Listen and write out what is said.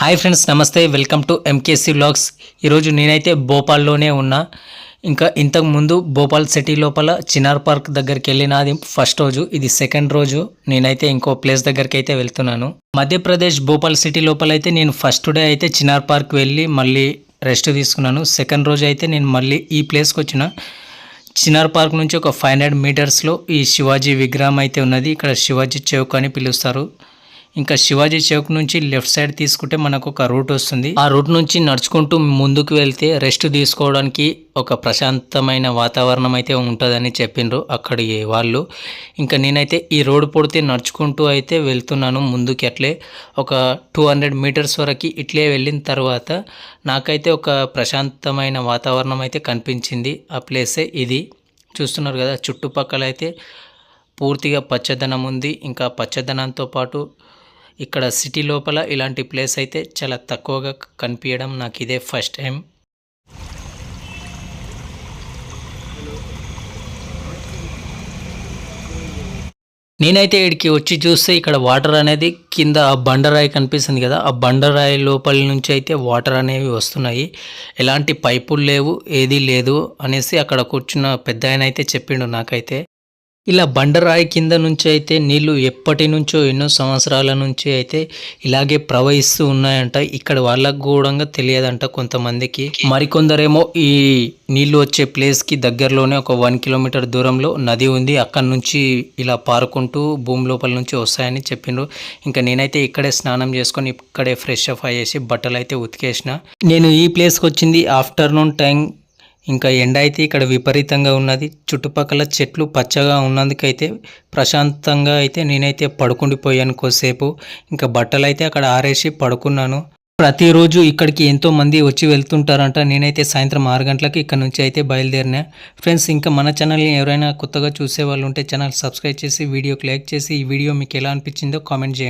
Hi friends నమస్తే. Welcome to MKC vlogs ఈరోజు నేనైతే భోపాల్లోనే ఉన్నా. ఇంకా ఇంతకు ముందు భోపాల్ సిటీ లోపల చినార్ పార్క్ దగ్గరికి వెళ్ళినది ఫస్ట్ రోజు. ఇది సెకండ్ రోజు. నేనైతే ఇంకో ప్లేస్ దగ్గరికి అయితే వెళ్తున్నాను. మధ్యప్రదేశ్ భోపాల్ సిటీ లోపల అయితే నేను ఫస్ట్ డే అయితే చినార్ పార్క్ వెళ్ళి మళ్ళీ రెస్ట్ తీసుకున్నాను. సెకండ్ రోజు అయితే నేను మళ్ళీ ఈ ప్లేస్కి వచ్చిన. చినార్ పార్క్ నుంచి ఒక ఫైవ్ హండ్రెడ్ మీటర్స్లో ఈ శివాజీ విగ్రహం అయితే ఉన్నది. ఇక్కడ శివాజీ చౌక్ అని పిలుస్తారు. ఇంకా శివాజీ చౌక్ నుంచి లెఫ్ట్ సైడ్ తీసుకుంటే మనకు ఒక రూట్ వస్తుంది. ఆ రూట్ నుంచి నడుచుకుంటూ ముందుకు వెళ్తే రెస్ట్ తీసుకోవడానికి ఒక ప్రశాంతమైన వాతావరణం అయితే ఉంటుందని చెప్పిండ్రు అక్కడి వాళ్ళు. ఇంకా నేనైతే ఈ రోడ్ పొడితే నడుచుకుంటూ అయితే వెళ్తున్నాను ముందుకి అట్లే ఒక టూ హండ్రెడ్ మీటర్స్ వరకు ఇట్లే వెళ్ళిన తర్వాత నాకైతే ఒక ప్రశాంతమైన వాతావరణం అయితే కనిపించింది. ఆ ప్లేసే ఇది. చూస్తున్నారు కదా చుట్టుపక్కల అయితే పూర్తిగా పచ్చదనం ఉంది. ఇంకా పచ్చదనంతో పాటు ఇక్కడ సిటీ లోపల ఇలాంటి ప్లేస్ అయితే చాలా తక్కువగా కనిపించడం నాకు ఇదే ఫస్ట్ టైం. నేనైతే ఇక్కడికి వచ్చి చూస్తే ఇక్కడ వాటర్ అనేది కింద ఆ బండరాయి కనిపిస్తుంది కదా ఆ బండరాయి లోపల నుంచి అయితే వాటర్ అనేవి వస్తున్నాయి. ఎలాంటి పైపులు లేవు ఏదీ లేదు అనేసి అక్కడ కూర్చున్న పెద్ద ఆయన అయితే చెప్పిండు నాకైతే. ఇలా బండరాయి కింద నుంచి అయితే నీళ్ళు ఎప్పటి నుంచో ఎన్నో సంవత్సరాల నుంచి అయితే ఇలాగే ప్రవహిస్తూ ఉన్నాయంట. ఇక్కడ వాళ్ళకు కూడా తెలియదంట కొంతమందికి. మరికొందరేమో ఈ నీళ్ళు వచ్చే ప్లేస్కి దగ్గరలోనే ఒక వన్ కిలోమీటర్ దూరంలో నది ఉంది. అక్కడ నుంచి ఇలా పారుకుంటూ భూమి లోపల నుంచి వస్తాయని చెప్పిండ్రు. ఇంకా నేనైతే ఇక్కడే స్నానం చేసుకొని ఇక్కడే ఫ్రెష్ అప్ అయ్యేసి బట్టలు అయితే ఉతికేసిన. నేను ఈ ప్లేస్కి వచ్చింది ఆఫ్టర్నూన్ టైం ఇంకా ఎండ అయితే ఇక్కడ విపరీతంగా ఉన్నది. చుట్టుపక్కల చెట్లు పచ్చగా ఉన్నందుకైతే ప్రశాంతంగా అయితే నేనైతే పడుకుండిపోయాను కొద్దిసేపు. ఇంకా బట్టలు అయితే అక్కడ ఆరేసి పడుకున్నాను. ప్రతిరోజు ఇక్కడికి ఎంతో మంది వచ్చి వెళ్తుంటారంట. నేనైతే సాయంత్రం ఆరు గంటలకు ఇక్కడ నుంచి అయితే బయలుదేరినా. ఫ్రెండ్స్ ఇంకా మన ఛానల్ని ఎవరైనా కొత్తగా చూసే వాళ్ళు ఉంటే ఛానల్ సబ్స్క్రైబ్ చేసి వీడియోకి లైక్ చేసి ఈ వీడియో మీకు ఎలా అనిపించిందో కామెంట్ చేయండి.